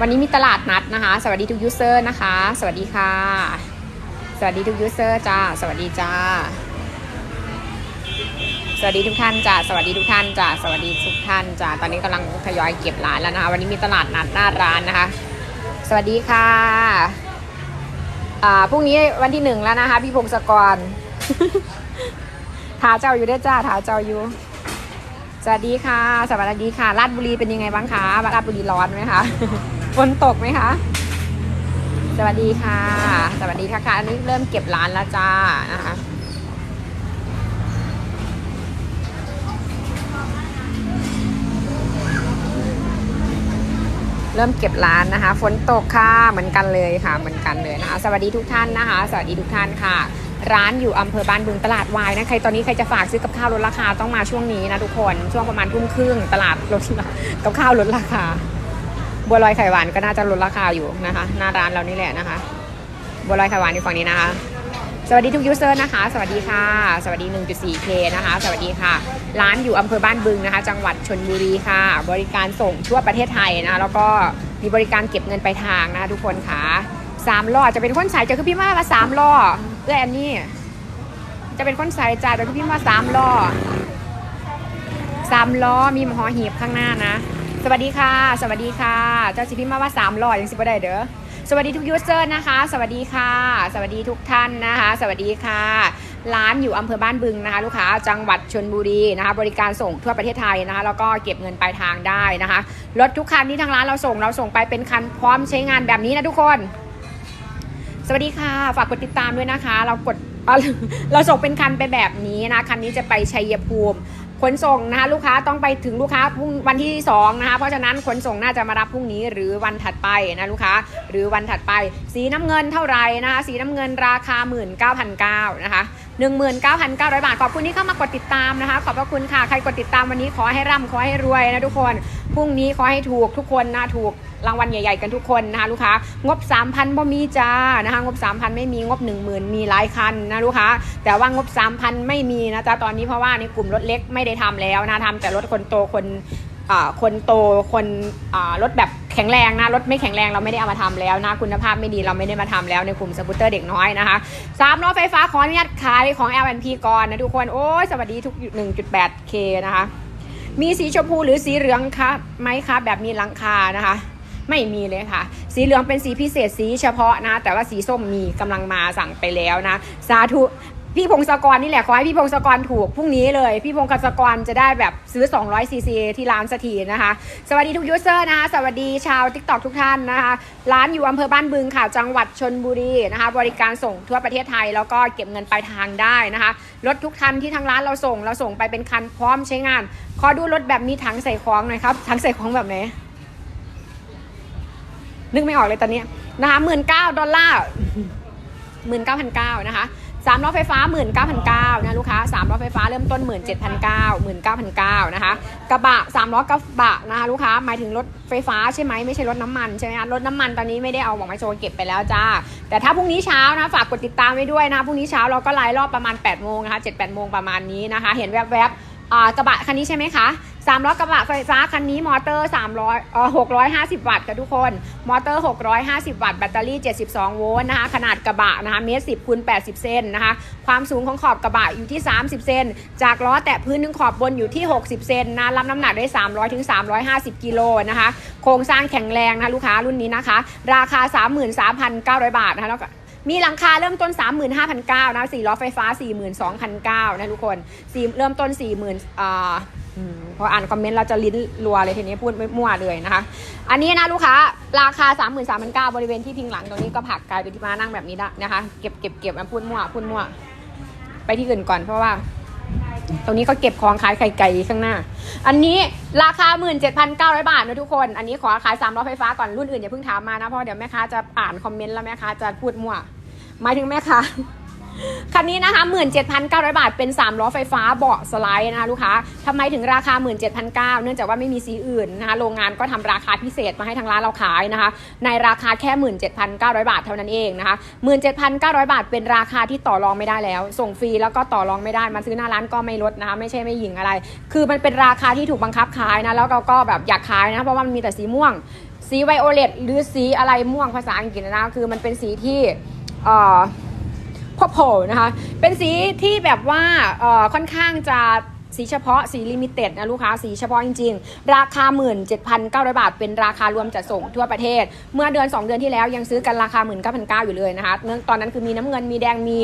วันนี้มีตลาดนัดนะคะ สวัสดีทุกยูเซอร์นะคะ สวัสดีค่ะ สวัสดีทุกยูเซอร์จ้า สวัสดีจ้า สวัสดีทุกท่านจ้า สวัสดีทุกท่านจ้า สวัสดีทุกท่านจ้า ตอนนี้กำลังทยอยเก็บร้านแล้วนะคะ วันนี้มีตลาดนัดหน้าร้านนะคะ สวัสดีค่ะ อ่า พรุ่งนี้วันที่หนึ่งแล้วนะคะ พี่พงศกรถาเจ้าอยู่ด้วยจ้าถาเจ้าอยู่ สวัสดีค่ะ สวัสดีค่ะ ราชบุรีเป็นยังไงบ้างคะ ราชบุรีร้อนไหมคะ ฝนตกไหมคะ สวัสดีค่ะ สวัสดีค่ะค่ะอันนี้เริ่มเก็บร้านแล้วจ้านะคะเริ่มเก็บร้านนะคะ ฝนตกค่ะเหมือนกันเลยค่ะ เหมือนกันเลยนะคะ สวัสดีทุกท่านนะคะ สวัสดีทุกท่านค่ะ ร้านอยู่อำเภอบ้านบึงตลาดวายนะใครตอนนี้ใครจะฝากซื้อกับข้าวลดราคาต้องมาช่วงนี้นะทุกคนช่วงประมาณทุ่มครึ่งตลาดลดกับข้าวลดราคา บัวลอยไข่หวานก็น่าจะลดราคาอยู่นะคะ หน้าร้านเรานี่แหละนะคะ บัวลอยไข่หวานอยู่ฝั่งนี้นะคะ สวัสดีทุกยูเซอร์นะคะ สวัสดีค่ะ สวัสดี 1.4K นะคะ สวัสดีค่ะ ร้านอยู่อำเภอบ้านบึงนะคะ จังหวัดชนบุรีค่ะ บริการส่งทั่วประเทศไทยนะคะแล้วก็มีบริการเก็บเงินไปลายทางนะคะทุกคนค่ะสามล้อจะเป็นคนใส่จะคือพี่มาว่าสามล้อเอื้ออันนี้จะเป็นคนใส่จ่าจะคือพี่มาสามล้อสามล้อมีหอหีบข้างหน้านะ สวัสดีค่ะ สวัสดีค่ะเจ้าสิพี่มาว่าสามล้อยังสิบ่ได้เด้อสวัสดีทุกยูเซอร์นะคะ สวัสดีค่ะ สวัสดีทุกท่านนะคะ สวัสดีค่ะ ร้านอยู่อำเภอบ้านบึงนะคะ ลูกค้าจังหวัดชนบุรีนะคะ บริการส่งทั่วประเทศไทยนะคะ แล้วก็เก็บเงินปลายทางได้นะคะรถทุกคันที่ทางร้านเราส่งเราส่งไปเป็นคันพร้อมใช้งานแบบนี้นะทุกคน สวัสดีค่ะ ฝากกดติดตามด้วยนะคะ เรากดเอาเราส่งเป็นคันไปแบบนี้นะคันนี้จะไปชัยภูมิ ขนส่งนะคะลูกค้าต้องไปถึงลูกค้าพรุ่งวันที่2นะคะเพราะฉะนั้นขนส่งน่าจะมารับพรุ่งนี้หรือวันถัดไปนะลูกค้าหรือวันถัดไป สีน้ำเงินเท่าไหร่นะคะสีน้ำเงินราคา 19,900นะคะ19,900 บาท ขอบคุณที่เข้ามากดติดตามนะคะ ขอบพระคุณค่ะ ใครกดติดตามวันนี้ขอให้ร่ำขอให้รวยนะทุกคน พรุ่งนี้ขอให้ถูกทุกคนนะถูก รางวัลใหญ่ๆกันทุกคนนะคะลูกค้างบ 3,000บ่มีจ้านะคะงบ 3,000 ไม่มีงบ 10,000 มีหลายคันนะลูกค้าแต่ว่างบ 3,000 ไม่มีนะจ๊ะตอนนี้เพราะว่าในกลุ่มรถเล็กไม่ได้ทำแล้วนะทำแต่รถคนโตคนอ่าคนโตคนอ่ารถแบบแข็งแรงนะรถไม่แข็งแรงเราไม่ได้เอามาทำแล้วนะคุณภาพไม่ดีเราไม่ได้มาทำแล้วในกลุ่มสกูตเตอร์เด็กน้อยนะคะสามล้อไฟฟ้าขออนุญาตขายของ L&P ก่อนนะทุกคนโอ้ยสวัสดีทุก 1.8K นะคะมีสีชมพูหรือสีเหลืองคะไหมคะแบบมีหลังคานะคะ ไม่มีเลยค่ะ สีเหลืองเป็นสีพิเศษสีเฉพาะนะ แต่ว่าสีส้มมีกำลังมาสั่งไปแล้วนะ สาธุพี่พงศกรนี่แหละขอให้พี่พงศกรถูกพรุ่งนี้เลย พี่พงศกรจะได้แบบซื้อ 200ซีซีที่ร้านสถีนะคะ สวัสดีทุกยูเซอร์นะคะ สวัสดีชาว t ิ k t o k ทุกท่านนะคะ ร้านอยู่อำเภอบ้านบึงค่ะ จังหวัดชนบุรีนะคะ บริการส่งทั่วประเทศไทย แล้วก็เก็บเงินปลายทางได้นะคะ รถทุกคันที่ทางร้านเราส่ง เราส่งไปเป็นคันพร้อมใช้งาน ขอดูรถแบบมีถังใส่ของหน่อยครับ ถังใส่ของแบบไหน นึกไม่ออกเลยตอนนี้นะคะหมื่นเก้าดอลลาร์หมื่นเก้าพันเก้านะคะสามล้อไฟฟ้าหมื่นเก้าพันเก้านะลูกค้าสามล้อไฟฟ้าเริ่มต้นหมื่นเจ็ดพันเก้าหมื่นเก้าพันเก้านะคะกระบะสามล้อกระบะนะคะลูกค้าหมายถึงรถไฟฟ้าใช่ไหมไม่ใช่รถน้ำมันใช่ไหมคะรถน้ำมันตอนนี้ไม่ได้เอาบอกมาโชว์เก็บไปแล้วจ้า แต่ถ้าพรุ่งนี้เช้านะฝากกดติดตามไว้ด้วยนะพรุ่งนี้เช้าเราก็ไลฟ์รอบประมาณ8ปดโมงนะคะเจ็ดแปดโมงประมาณนี้นะคะ เห็นแวบๆอ่ากระบะคันนี้ใช่ไหมคะ สามล้อกระบะไฟฟ้าคันนี้มอเตอร์300เอ่อ650วัตต์ค่ะทุกคน มอเตอร์650วัตต์แบตเตอรี่72โวลต์นะคะ ขนาดกระบะนะคะเมตร10คูณ80เซนนะคะ ความสูงของขอบกระบะอยู่ที่30เซนจากล้อแตะพื้นถึงขอบบนอยู่ที่60เซนนะรับน้ำหนักได้300ถึง350กิโลนะคะ โครงสร้างแข็งแรงนะะลูกค้ารุ่นนี้นะคะ ราคา33,900บาทนะคะแล้วก็มีหลังคาเริ่มต้น 35,900นะสี่ล้อไฟฟ้า 42,900นะทุกคนสเริ่มต้น 40,000อ่า พออ่านคอมเมนต์เราจะลิ้นรัวเลยทีนี้พูดไม่มั่วเลยนะคะ อันนี้นะลูกค้า ราคา 33,900บริเวณที่พิงหลังตรงนี้ก็ผักกลายเป็นที่มานั่งแบบนี้ได้นะคะ เก็บเก็บเก็บอะพูดมั่วพูดมั่ว ไปที่อื่นก่อนเพราะว่าตรงนี้ก็เก็บของขายไข่ไก่ข้างหน้า อันนี้ราคา 17,900 บาทนะทุกคน อันนี้ขอขาย3ล้อไฟฟ้าก่อนรุ่นอื่นอย่าเพิ่งถามมานะเพราะเดี๋ยวแม่ค้าจะอ่านคอมเมนต์แล้วแม่ค้าจะพูดมั่วหมายถึงแม่ค้า คันนี้นะคะ 17,900 บาท เป็น 3 ล้อไฟฟ้าเบาะสไลด์นะคะลูกค้าทำไมถึงราคา 17,900 เนื่องจากว่าไม่มีสีอื่นนะคะโรงงานก็ทำราคาพิเศษมาให้ทางร้านเราขายนะคะ ในราคาแค่ 17,900 บาทเท่านั้นเองนะคะ 17,900 บาท เป็นราคาที่ต่อรองไม่ได้แล้ว ส่งฟรีแล้วก็ต่อรองไม่ได้ มาซื้อหน้าร้านก็ไม่ลดนะคะ ไม่ใช่ไม่หยิงอะไร คือมันเป็นราคาที่ถูกบังคับขายนะ แล้วเราก็แบบอยากขายนะ เพราะว่ามันมีแต่สีม่วง สีไวโอเลตหรือสีอะไรม่วงภาษาอังกฤษนะ คือมันเป็นสีที่เอ่อ พอโผนะคะเป็นสีที่แบบว่าเอ่อค่อนข้างจะ สีเฉพาะสีลิมิเต็ดนะลูกค้าสีเฉพาะจริง ๆ ราคา 17,900 บาท เป็นราคารวมจัดส่งทั่วประเทศ เมื่อเดือน 2 เดือนที่แล้วยังซื้อกันราคา 19,900 อยู่เลยนะคะเนื่องตอนนั้นคือมีน้ำเงินมีแดงมี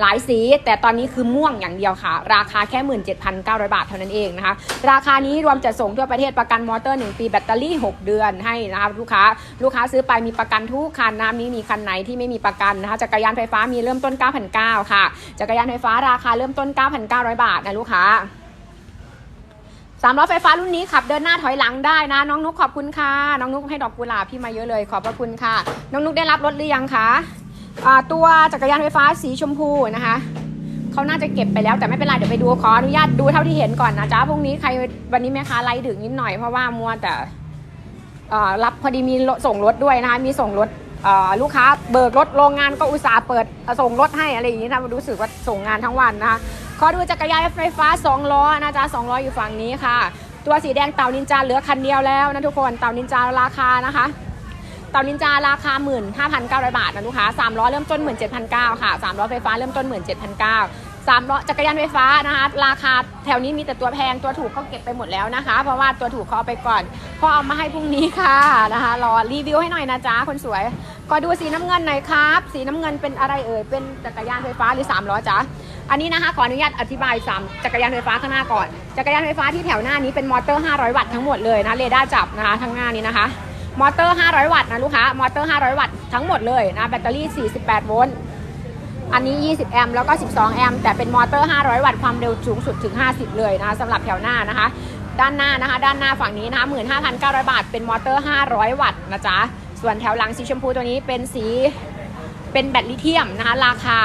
หลายสี แต่ตอนนี้คือม่วงอย่างเดียวค่ะ ราคาแค่ 17,900 บาทเท่านั้นเองนะคะราคานี้รวมจัดส่งทั่วประเทศประกันมอเตอร์ 1 ปีแบตเตอรี่ 6 เดือนให้นะคะลูกค้าลูกค้าซื้อไปมีประกันทุกคันนะนี้มีคันไหนที่ไม่มีประกันนะคะจักรยานไฟฟ้ามีเริ่มต้น 9,900 ค่ะจักรยานไฟฟ้าราคาเริ่มต้น 9,900 บาทนะลูกค้า สามล้อไฟฟ้ารุ่นนี้ขับเดินหน้าถอยหลังได้นะ น้องนุกขอบคุณค่ะน้องนุกให้ดอกกุหลาบพี่มาเยอะเลย ขอบพระคุณค่ะ น้องนุกได้รับรถหรือยังคะตัวจักรยานไฟฟ้าสีชมพูนะคะเขาน่าจะเก็บไปแล้วแต่ไม่เป็นไรเดี๋ยวไปดูขออนุญาตดูเท่าที่เห็นก่อนนะจ๊ะพรุ่งนี้ใครวันนี้แม่ค้าไล่ดึกนิดหน่อยเพราะว่ามัวแต่รับพอดีมีส่งรถด้วยนะคะมีส่งรถลูกค้าเบิกรถโรงงานก็อุตส่าห์เปิดส่งรถให้อะไรอย่างนี้นะรู้สึกว่าส่งงานทั้งวันนะคะ ขอดูจักรยานไฟฟ้า 2 ล้อนะจ๊ะ2ล้ออยู่ฝั่งนี้ค่ะ ตัวสีแดงเต่านินจาเหลือคันเดียวแล้วนะทุกคนเต่านินจาราคานะคะเต่านินจาราคา 15,900 บาทนะลูกค้า3ล้อเริ่มต้น 17,900 ค่ะ3ล้อไฟฟ้าเริ่มต้น 17,900สามล้อจักรยานไฟฟ้านะคะราคาแถวนี้มีแต่ตัวแพงตัวถูกเขาเก็บไปหมดแล้วนะคะ เพราะว่าตัวถูกเขาเอาไปก่อนพอเอามาให้พรุ่งนี้ค่ะนะคะรอรีวิวให้หน่อยนะจ๊ะคนสวยก็ดูสีน้ำเงินหน่อยครับ สีน้ำเงินเป็นอะไรเอ่ยเป็นจักรยานไฟฟ้าหรือ3ล้อจ๊ะ อันนี้นะคะขออนุญาตอธิบายสามจักรยานไฟฟ้าข้างหน้าก่อน จักรยานไฟฟ้าที่แถวหน้านี้เป็นมอเตอร์ 500 วัตต์ทั้งหมดเลยนะเรดาร์จับนะคะทั้งหน้านี้นะคะ มอเตอร์ 500 วัตต์นะลูกค้ามอเตอร์ 500 วัตต์ทั้งหมดเลยนะแบตเตอรี่ 48 โวลต์อันนี้ 20 แอมป์แล้วก็ 12 แอมป์แต่เป็นมอเตอร์ 500 วัตต์ความเร็วสูงสุดถึง 50 เลยนะคะสำหรับแถวหน้านะคะ ด้านหน้านะคะ ด้านหน้าฝั่งนี้นะคะ15,900 บาท เป็นมอเตอร์ 500 วัตต์นะจ๊ะส่วนแถวหลังสีชมพูตัวนี้เป็นสีเป็นแบตลิเธียมนะคะ ราคา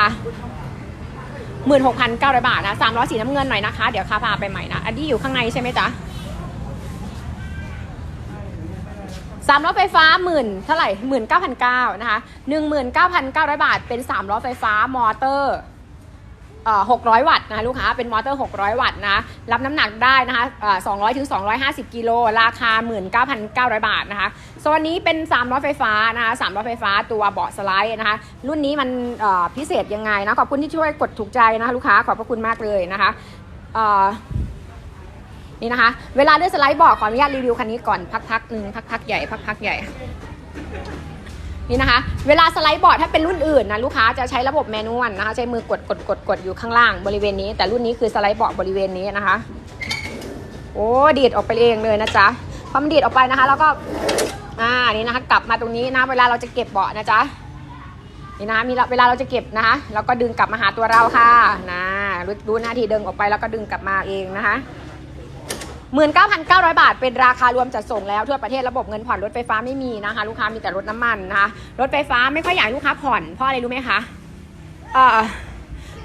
16,900 บาทนะสามล้อสีน้ำเงินหน่อยนะคะ เดี๋ยวคาพาไปใหม่นะ อันนี้อยู่ข้างในใช่ไหมจ๊ะสามล้อไฟฟ้าหมื่นเท่าไหร่หมื่นเก้าพันเก้านะคะหนึ่งหมื่นเก้าพันเก้าร้อยบาท เป็นสามล้อไฟฟ้ามอเตอร์ เอ่อหกร้อยวัตต์นะคะลูกค้าเป็นมอเตอร์หกร้อยวัตต์นะรับน้ำหนักได้นะคะเอ่อสองร้อยถึงสองร้อยห้าสิบกิโลราคาหมื่นเก้าพันเก้าร้อยบาทนะคะโซนนี้เป็นสามล้อไฟฟ้านะคะสามล้อไฟฟ้าตัวเบาะสไลด์นะคะ รุ่นนี้มันพิเศษยังไงนะขอบคุณที่ช่วยกดถูกใจนะคะลูกค้าขอบพระคุณมากเลยนะคะนี่นะคะ เวลาเลื่อนสไลด์บอกขออนุญาตรีวิวคันนี้ก่อนพักๆหนึ่งพักๆใหญ่พักๆใหญ่ นี่นะคะ เวลาสไลด์บอร์ดถ้าเป็นรุ่นอื่นนะลูกค้าจะใช้ระบบแมนนวลนะคะ ใช้มือกดกดกดกดอยู่ข้างล่างบริเวณนี้ แต่รุ่นนี้คือสไลด์บอร์ดบริเวณนี้นะคะ โอ้ดีดออกไปเองเลยนะจ๊ะพอมันดีดออกไปนะคะ แล้วก็อ่านี่นะคะ กลับมาตรงนี้นะ เวลาเราจะเก็บเบาะนะจ๊ะนี่นะคะมีเวลาเราจะเก็บนะคะเราก็ดึงกลับมาหาตัวเราค่ะนะดูหน้าที่ดึงออกไปแล้วก็ดึงกลับมาเองนะคะ 19,900 บาท เป็นราคารวมจัดส่งแล้วทั่วประเทศระบบเงินผ่อนรถไฟฟ้าไม่มีนะคะ ลูกค้ามีแต่รถน้ำมันนะคะรถไฟฟ้าไม่ค่อยอยากลูกค้าผ่อนเพราะอะไรรู้ไหมคะเอ่อ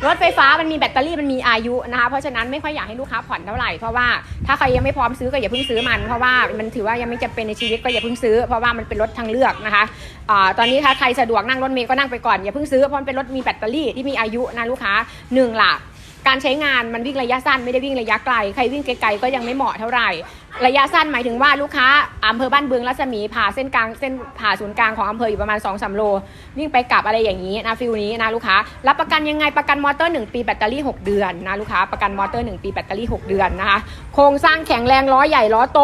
รถไฟฟ้ามันมีแบตเตอรี่มันมีอายุนะคะ เพราะฉะนั้นไม่ค่อยอยากให้ลูกค้าผ่อนเท่าไหร่เพราะว่าถ้าใครยังไม่พร้อมซื้อก็อย่าเพิ่งซื้อมันเพราะว่ามันถือว่ายังไม่จำเป็นในชีวิตก็อย่าเพิ่งซื้อเพราะว่ามันเป็นรถทางเลือกนะคะอตอนนี้ถ้าใครสะดวกนั่งรถเมล์ก็นั่งไปก่อนอย่าเพิ่งซื้อเพราะมันเป็นรถมีแบตเตอรี่ที่มีอายุนะลูกค้าหนึ่งล่ะ การใช้งานมันวิ่งระยะสั้นไม่ได้วิ่งระยะไกล ใครวิ่งไกลๆก็ยังไม่เหมาะเท่าไหร่ ระยะสั้นหมายถึงว่าลูกค้าอำเภอบ้านบึงรัศมีผ่าเส้นกลางเส้นผ่าศูนย์กลางของอำเภออยู่ประมาณ2อสโล วิ่งไปกลับอะไรอย่างนี้นะฟิลนี้นะลูกค้ารับประกันยังไงประกันมอเตอร์ 1 ปีแบตเตอรี่ 6 เดือนนะลูกค้าประกันมอเตอร์ 1 ปีแบตเตอรี่ 6 เดือนนะคะโครงสร้างแข็งแรงล้อใหญ่ล้อโต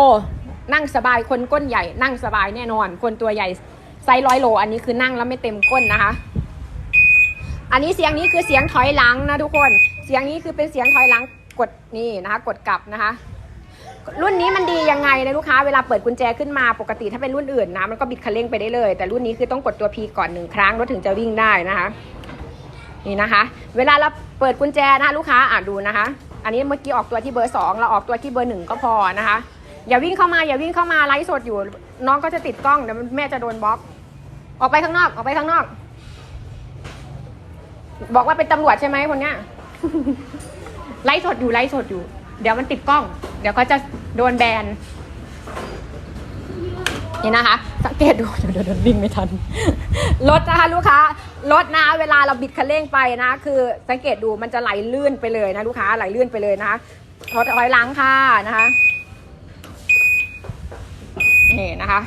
นั่งสบายคนก้นใหญ่นั่งสบายแน่นอน คนตัวใหญ่ไซส์ร้อยโล อันนี้คือนั่งแล้วไม่เต็มก้นนะคะ อันนี้เสียงนี้คือเสียงถอยหลังนะทุกคน เสียงนี้คือเป็นเสียงถอยหลังกดนี่นะคะกดกลับนะคะรุ่นนี้มันดียังไงนะลูกค้าเวลาเปิดกุญแจขึ้นมาปกติถ้าเป็นรุ่นอื่นนะมันก็บิดคันเร่งไปได้เลย แต่รุ่นนี้คือต้องกดตัว P ก่อนหนึ่งครั้งรถถึงจะวิ่งได้นะคะนี่นะคะ เวลาเราเปิดกุญแจนะคะลูกค้าอะดูนะคะ อันนี้เมื่อกี้ออกตัวที่เบอร์สองเราออกตัวที่เบอร์หนึ่งก็พอนะคะ อย่าวิ่งเข้ามาอย่าวิ่งเข้ามาไลฟ์สดอยู่ น้องก็จะติดกล้องเดี๋ยวแม่จะโดนบล็อก ออกไปข้างนอกออกไปข้างนอก บอกว่าเป็นตำรวจใช่ไหมคนเนี้ย ไลฟ์สดอยู่ไลฟ์สดอยู่ เดี๋ยวมันติดกล้อง เดี๋ยวเขาจะโดนแบนนี่นะคะ สังเกตดูเดี๋ยวเดี๋ยววิ่งไม่ทันรถนะคะลูกค้ารถนะเวลาเราบิดคันเร่งไปนะ คือสังเกตดูมันจะไหลลื่นไปเลยนะลูกค้าไหลลื่นไปเลยนะคะรถถอยหลังค่ะนะคะนี่นะคะ